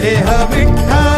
देह विठ्ठल